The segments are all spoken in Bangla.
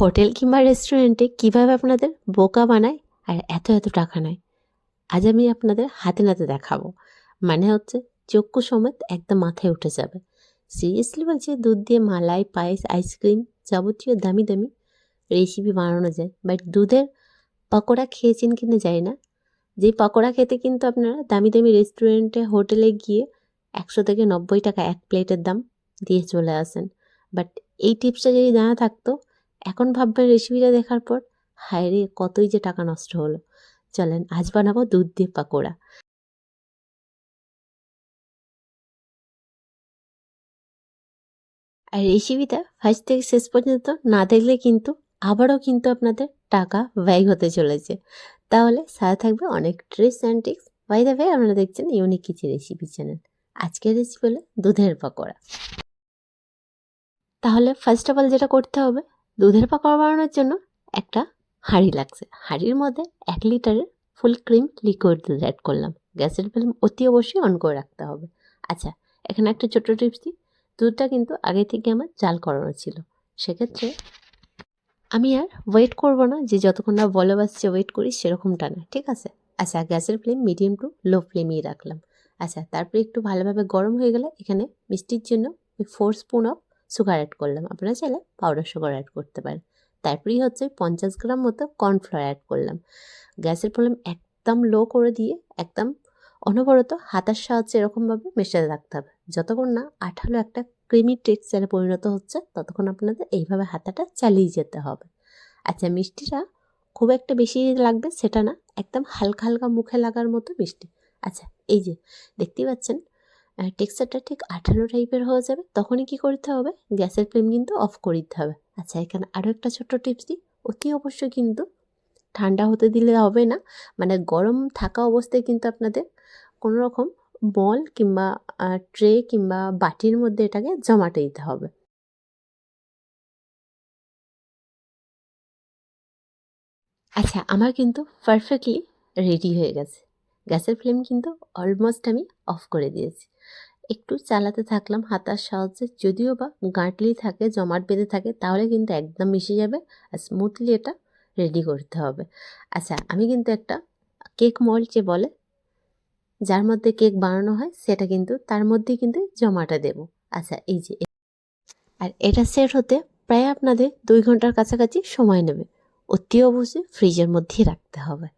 হোটেল কিংবা রেস্টুরেন্টে কীভাবে আপনাদের বোকা বানায় আর এত এত টাকা নেয়? আজ আমি আপনাদের হাতে নাতে দেখাবো। মানে হচ্ছে চক্ষু সমেত একদম মাথায় উঠে যাবে। সিরিয়াসলি বলছি, দুধ দিয়ে মালাই, পায়েস আইসক্রিম যাবতীয় দামি দামি রেসিপি বানানো যায়। বাট দুধের পকোড়া খেয়েছেন কিনা যায় না। যেই পকোড়া খেতে কিন্তু আপনারা দামি দামি রেস্টুরেন্টে হোটেলে গিয়ে একশো থেকে নব্বই টাকা এক প্লেটের দাম দিয়ে চলে আসেন। বাট এই টিপসটা যদি জানা থাকতো এখন ভাববেন রেসিপিটা দেখার পর, হায় রে, কতই যে টাকা নষ্ট হলো। চলেন, আজ বানাবো দুধ দিয়ে পাকোড়া। আর রেসিপিটা ফার্স্ট থেকে শেষ পর্যন্ত না দেখলে কিন্তু আবারও কিন্তু আপনাদের টাকা ব্যয় হতে চলেছে। তাহলে সাথে থাকবে অনেক tricks and tips by the way আপনারা দেখছেন ইউনিক কিছু রেসিপি চ্যানেল আজকের রেসিপি হলো দুধের পকোড়া। তাহলে ফার্স্ট অফ অল যেটা করতে হবে দুধের পাকোড়া বানানোর জন্য একটা হাঁড়ি লাগছে। হাঁড়ির মধ্যে এক লিটারের ফুল ক্রিম লিকুইড দুধ অ্যাড করলাম। গ্যাসের ফ্লেম অতি অবশ্যই অন করে রাখতে হবে। আচ্ছা এখানে একটা ছোট্ট টিপস দিই। দুধটা কিন্তু আগে থেকে আমার জাল করানো ছিল। সেক্ষেত্রে আমি আর ওয়েট করব না যে যতক্ষণ না বলে বাসছে ওয়েট করি সেরকমটা না, ঠিক আছে? আচ্ছা গ্যাসের ফ্লেম মিডিয়াম টু লো ফ্লেমেই রাখলাম। আচ্ছা তারপরে একটু ভালোভাবে গরম হয়ে গেলে এখানে মিষ্টির জন্য four spoon of sugar add করলাম। আপনারা চাইলে পাউডার সুগার অ্যাড করতে পারেন। তারপরেই হচ্ছে পঞ্চাশ গ্রাম মতো কর্নফ্লাওয়ার অ্যাড করলাম। গ্যাসের ফ্লেম একদম লো করে দিয়ে একদম অনবরত হাতার সাহায্যে এরকমভাবে মেশাতে রাখতে হবে। যতক্ষণ না আঠালো একটা ক্রিমি টেক্সচারে পরিণত হচ্ছে, ততক্ষণ আপনাদের এইভাবে হাতাটা চালিয়ে যেতে হবে। আচ্ছা মিষ্টিটা খুব একটা বেশি লাগবে সেটা না, একদম হালকা হালকা মুখে লাগার মতো মিষ্টি। আচ্ছা এই যে দেখতেই পাচ্ছেন টেক্সচারটা ঠিক আঠালো টাইপের হয়ে যাবে, তখনই কি করতে হবে? গ্যাসের ফ্লেম কিন্তু অফ করে দিতে হবে। আচ্ছা এখানে আরও একটা ছোট্ট টিপস দিই। অতি অবশ্যই কিন্তু ঠান্ডা হতে দিলে হবে না। মানে গরম থাকা অবস্থায় কিন্তু আপনাদের কোনো রকম বল কিংবা ট্রে কিংবা বাটির মধ্যে এটাকে জমাটে দিতে হবে। আচ্ছা আমার কিন্তু পারফেক্টলি রেডি হয়ে গেছে। গ্যাসের ফ্লেম কিন্তু অলমোস্ট আমি অফ করে দিয়েছি। একটু চালাতে থাকলাম হাতার সাহায্যে, যদিও বা গাঁটলি থাকে, জমাট বেঁধে থাকে, তাহলে কিন্তু একদম মিশে যাবে আর স্মুথলি এটা রেডি করতে হবে। আচ্ছা আমি কিন্তু একটা কেক মল্ড যে বলে, যার মধ্যে কেক বানানো হয়, সেটা কিন্তু তার মধ্যেই কিন্তু জমাটা দেব। আচ্ছা এই যে আর এটা সেট হতে প্রায় আপনাদের দুই ঘণ্টার কাছাকাছি সময় নেবে। অতি অবশ্যই ফ্রিজের মধ্যেই রাখতে হবে।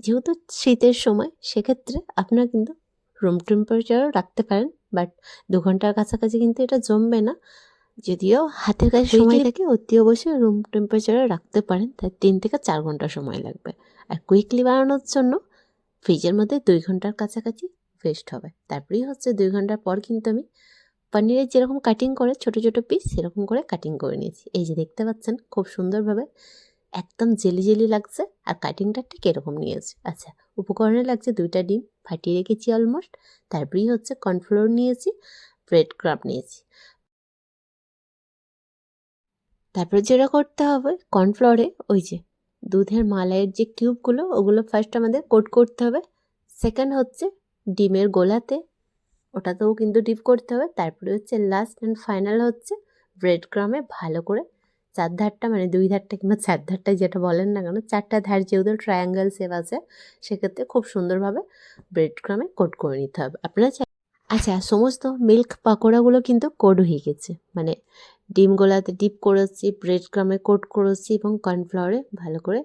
যেহেতু শীতের সময় সেক্ষেত্রে আপনারা কিন্তু রুম টেম্পারেচারও রাখতে পারেন বাট দু ঘণ্টার কাছাকাছি কিন্তু এটা জমবে না। যদিও হাতের কাছে সময় থাকে অতি অবশ্যই রুম টেম্পারেচারে রাখতে পারেন তাই তিন থেকে চার ঘণ্টা সময় লাগবে। আর কুইকলি বানানোর জন্য ফ্রিজের মধ্যে দুই ঘণ্টার কাছাকাছি ওয়েস্ট হবে। তারপরেই হচ্ছে দুই ঘণ্টার পর কিন্তু আমি পনিরের যেরকম কাটিং করে ছোট ছোট পিস সেরকম করে কাটিং করে নিয়েছি। এই যে দেখতে পাচ্ছেন খুব সুন্দরভাবে একদম জেলি জেলি লাগছে, আর কাটিংটা ঠিক এরকম নিয়েছি। আচ্ছা উপকরণে লাগছে দুইটা ডিম, ফাটিয়ে রেখেছি অলমোস্ট তারপরেই হচ্ছে কর্নফ্লোর নিয়েছি ব্রেড ক্রাব নিয়েছি। তারপরে যেটা করতে হবে কর্নফ্লোরে ওই যে দুধের মালাইয়ের যে কিউবগুলো ওগুলো ফার্স্ট আমাদের কোট করতে হবে সেকেন্ড হচ্ছে ডিমের গোলাতে, ওটাতেও কিন্তু ডিপ করতে হবে, তারপরে হচ্ছে লাস্ট অ্যান্ড ফাইনাল হচ্ছে ব্রেড ক্রামে ভালো করে চার ধারটা মানে দুই ধারটা কিংবা চার ধারটা যেটা বলেন না কেন, চারটা ধার যেহেতু ট্রায়াঙ্গেল সেভ আছে, সেক্ষেত্রে খুব সুন্দরভাবে ব্রেড ক্রামে কোট করে নিতে হবে। আপনারা চাই আচ্ছা সমস্ত মিল্ক পাকোড়াগুলো কিন্তু কোড হয়ে গেছে। মানে ডিমগুলাতে ডিপ করেছি ব্রেড ক্রামে কোট করেছি এবং কর্নফ্লাওয়ারে ভালো করে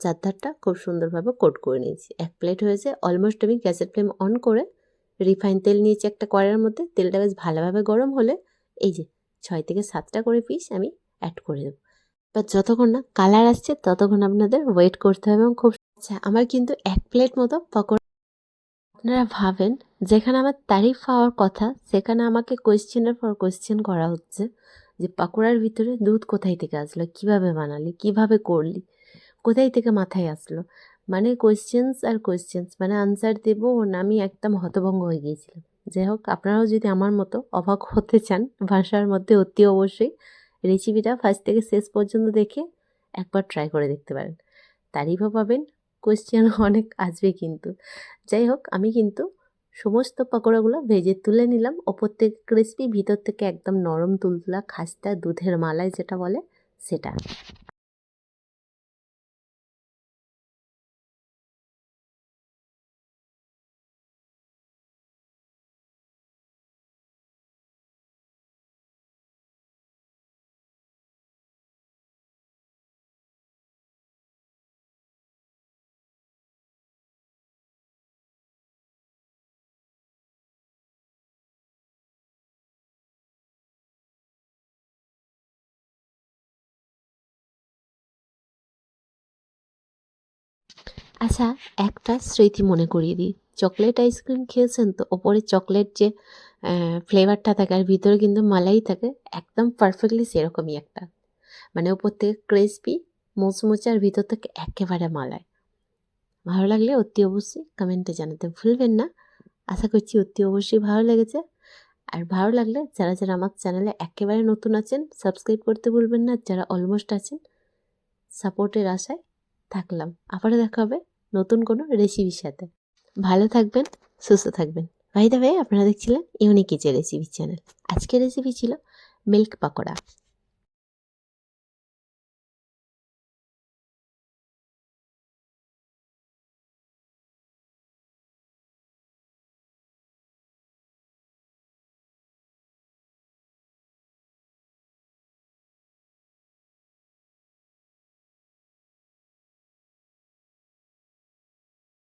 চারধারটা খুব সুন্দরভাবে কোট করে নিয়েছি। এক প্লেট হয়েছে অলমোস্ট আমি গ্যাসের ফ্লেম অন করে রিফাইন তেল নিয়েছি একটা কড়াইয়ের মধ্যে। তেলটা বেশ ভালোভাবে গরম হলে এই যে ছয় থেকে সাতটা করে পিস আমি অ্যাড করে দেবো। বা যতক্ষণ না কালার আসছে, ততক্ষণ আপনাদের ওয়েট করতে হবে এবং খুব আচ্ছা আমার কিন্তু এক প্লেট মতো পকোড়া আপনারা ভাবেন, যেখানে আমার তারিফ পাওয়ার কথা, সেখানে আমাকে কোয়েশ্চেনের পর কোয়েশ্চেন করা হচ্ছে যে পাকোড়ার ভিতরে দুধ কোথায় থেকে আসলো, কীভাবে বানালি, কীভাবে করলি, কোথায় থেকে মাথায় আসলো? মানে কোয়েশ্চেন্স আর কোয়েশ্চেন্স মানে আনসার দেবো না আমি একদম হতভঙ্গ হয়ে গিয়েছিলাম। যাই হোক, আপনারাও যদি আমার মতো অবাক হতে চান, ভাষার মধ্যে অতি অবশ্যই রেসিপিটা ফার্স্ট থেকে শেষ পর্যন্ত দেখে একবার ট্রাই করে দেখতে পারেন। তারিফও পাবেন কোয়েশ্চেন অনেক আসবে কিন্তু। যাই হোক, আমি কিন্তু সমস্ত পকোড়াগুলো ভেজে তুলে নিলাম। ওপর থেকে ক্রিসপি ভিতর থেকে একদম নরম, তুলতুলা, খাস্তা, দুধের মালাই যেটা বলে সেটা। আচ্ছা একটা স্মৃতি মনে করিয়ে দিই। চকলেট আইসক্রিম খেয়েছেন তো? ওপরে চকলেট যে ফ্লেভারটা থাকে আর ভিতরে কিন্তু মালাই থাকে, একদম পারফেক্টলি সেরকমই একটা। মানে ওপর থেকে ক্রিসপি মোচমোচে আর ভিতর থেকে একেবারে মালাই। ভালো লাগলে অতি অবশ্যই কমেন্টে জানাতে ভুলবেন না। আশা করছি অতি অবশ্যই ভালো লেগেছে। আর ভালো লাগলে যারা যারা আমার চ্যানেলে একেবারে নতুন আছেন সাবস্ক্রাইব করতে ভুলবেন না। যারা অলমোস্ট আছেন সাপোর্টের আশায় থাকলাম। আবারও দেখা হবে নতুন কোনো রেসিপির সাথে। ভালো থাকবেন, সুস্থ থাকবেন। ভাই দা ভাই আপনারা দেখছিলেন ইউনিক কিচেন রেসিপি চ্যানেল আজকের রেসিপি ছিল মিল্ক পাকোড়া।